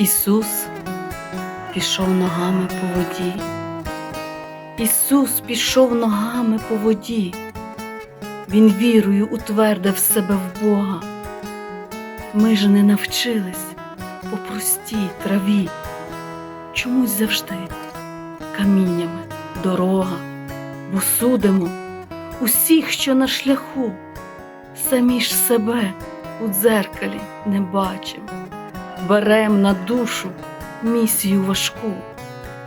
Ісус пішов ногами по воді. Ісус пішов ногами по воді. Він вірою утвердив себе в Бога. Ми ж не навчились по простій траві, чомусь завжди каміннями дорога, бо судимо усіх, що на шляху, самі ж себе у дзеркалі не бачимо, берем на душу місію важку,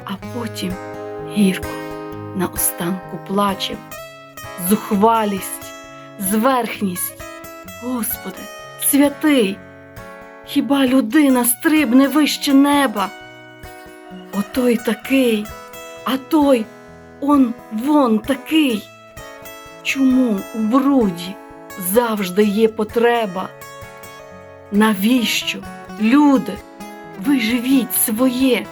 а потім гірко наостанку плачем, зухвалість, зверхність, Господи, святий, хіба людина стрибне вище неба? Отой такий, а той он вон такий. Чому у бруді завжди є потреба? Навіщо, люди, ви живіть своє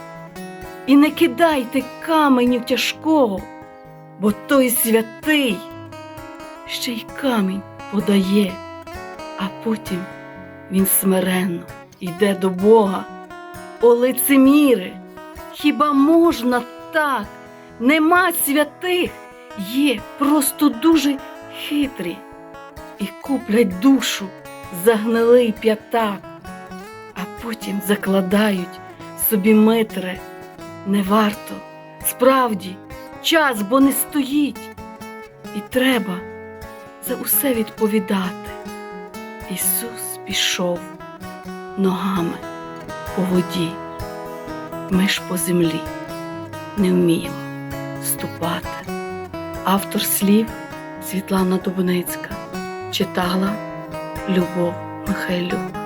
і не кидайте каменю тяжкого, бо той святий ще й камінь подає, а потім він смиренно йде до Бога. О лицеміри, хіба можна так? Нема святих, є просто дуже хитрі і куплять душу за гнилий п'ятак, потім закладають собі митре. Не варто, справді, час бо не стоїть, і треба за усе відповідати. Ісус пішов ногами по воді, ми ж по землі не вміємо ступати. Автор слів Світлана Дубницька читала Любов Михайлюк.